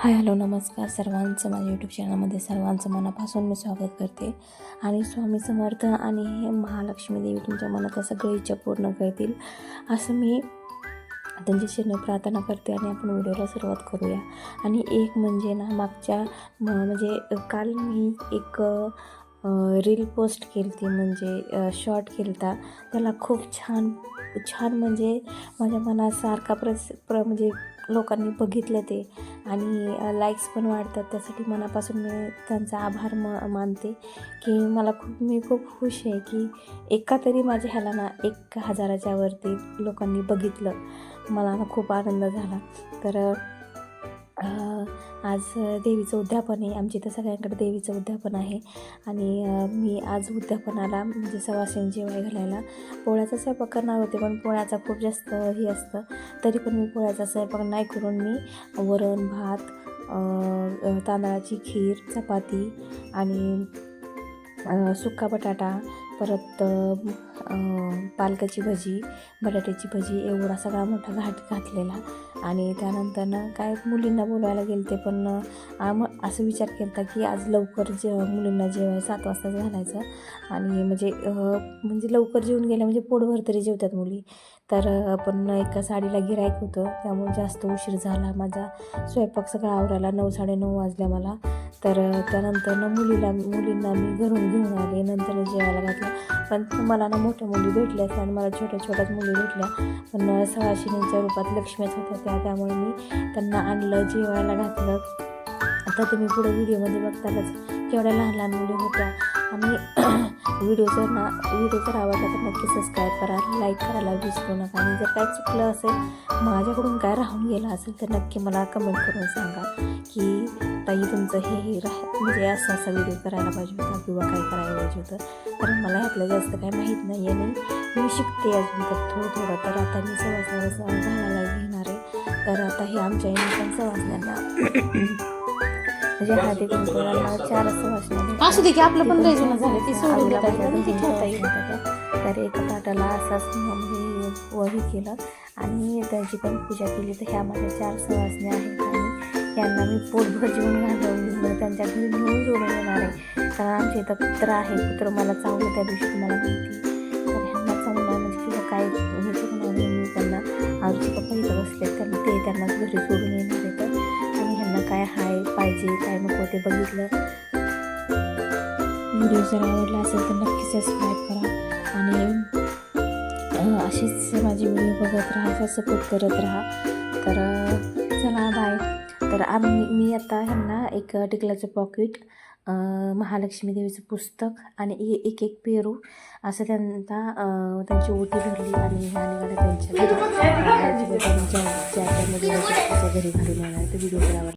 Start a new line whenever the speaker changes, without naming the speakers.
Hi hello नमस्कार सर्वांचं. माझ्या यूट्यूब चॅनलमध्ये सर्वांचं मनापासून मी स्वागत करते. आणि स्वामी समर्थ आणि हे महालक्ष्मी देवी तुमच्या मनात सगळी इच्छा पूर्ण करतील असं मी त्यांच्या शरीर प्रार्थना करते आणि आपण व्हिडिओला सुरुवात करूया. आणि एक म्हणजे ना मागच्या म- म्हणजे काल मी एक रील पोस्ट केली ती म्हणजे शॉर्ट केलता. त्याला खूप छान छान म्हणजे माझ्या मनासारखा प्रस प्र म्हणजे लोकांनी बघितलं ते. आणि लाईक्स पण वाढतात. त्यासाठी मनापासून मी त्यांचा आभार म मानते. की मला खूप मी खूप खुश आहे की एका तरी माझ्या ह्याला ना एक हजाराच्यावरती लोकांनी बघितलं. मला ना खूप आनंद झाला. तर आज देवीचं उद्यापन आहे. आमच्या इथं सगळ्यांकडे देवीचं उद्यापन आहे. आणि मी आज उद्यापनाला म्हणजे सवासीन जेवाय घालायला. पोळ्याचा स्वयंपाक करणार होते पण पोळ्याचा खूप जास्त हे असतं. तरी पण मी पोळ्याचा स्वयंपाक नाही करून मी वरण भात तांदळाची खीर चपाती आणि सुका सुक्का बटाटा परत पालकाची भजी बटाट्याची भजी एवढा सगळा मोठा घाट घातलेला. आणि त्यानंतरनं काय मुलींना बोलवायला गेले ते पण आम असं विचार केला की आज लवकर जे मुलींना जेवाय सात वाजताच घालायचं. आणि म्हणजे म्हणजे लवकर जेवून गेल्या म्हणजे पोटभर तरी जेवतात मुली. तर आपण पण एका साडीला गिरायक होतं त्यामुळे जास्त उशीर झाला. माझा स्वयंपाक सगळा आवरायला नऊ साडेनऊ वाजल्या मला. तर त्यानंतर ना मुलीला मुलींना मी घरून घेऊन आले नंतर जेवायला घातलं. पण मला ना मोठ्या मुली भेटल्याच आणि मला छोट्या छोट्याच मुली भेटल्या. पण सहाशिनींच्या रूपात लक्ष्मीच होत्या त्या त्यामुळे मी त्यांना आणलं जेवायला घातलं. आता तुम्ही पुढे व्हिडिओमध्ये बघतातच. केवढ्या लहान लहान मुली होत्या. आणि व्हिडिओ जर ना व्हिडिओ जर आवडला तर नक्की सबस्क्राईब करा लाईक करायला विसरू नका. आणि जर काय चुकलं असेल माझ्याकडून काय राहून गेलं असेल तर नक्की मला कमेंट करून सांगा की ताई तुमचं हे हे राह म्हणजे असं असा व्हिडिओ करायला पाहिजे होता किंवा काय करायला पाहिजे होतं. कारण मला ह्यातलं जास्त काय माहीत नाही आहे आणि मी शिकते अजून तर थोडं थोडं. तर आता मी सवासण्याला घालायला घेणार आहे. तर आता हे आमच्या इथे पण म्हणजे हळदी कुंकवाला चार
असू दे की आपलं पण लय जुनं झालं ती सोडून येईल
तर एका ताटाला असाच म्हणजे वही केलं आणि त्याची पण पूजा केली. तर ह्या माझ्या चार सवासण्या आहेत आणि यांना मी पोटभर जेवण घालवून मग त्यांच्या घरी नेऊन जोडून येणार आहे. कारण आमच्या इथं कुत्र आहे कुत्र मला चावलं त्या दिवशी तुम्हाला माहिती तर ह्यांना चावलं म्हणजे किंवा काय हे आणून मी त्यांना आमचे पप्पा इथं बसले तर ते त्यांना घरी सोडून येणार काय हाय पाहिजे काय नको ते बघितलं व्हिडिओ जर आवडला असेल तर नक्की सबस्क्राईब करा आणि असेच माझे व्हिडिओ बघत राहा सपोर्ट करत राहा तर चला बाय तर आम्ही मी आता ह्यांना एक टिकलाचं पॉकेट महालक्ष्मी देवीचं पुस्तक आणि एक एक पेरू असं त्यांना त्यांची ओटी भरली आणि ह्या निघाल्या त्यांच्या घरी घरी घालून येणार ते व्हिडिओ आवडला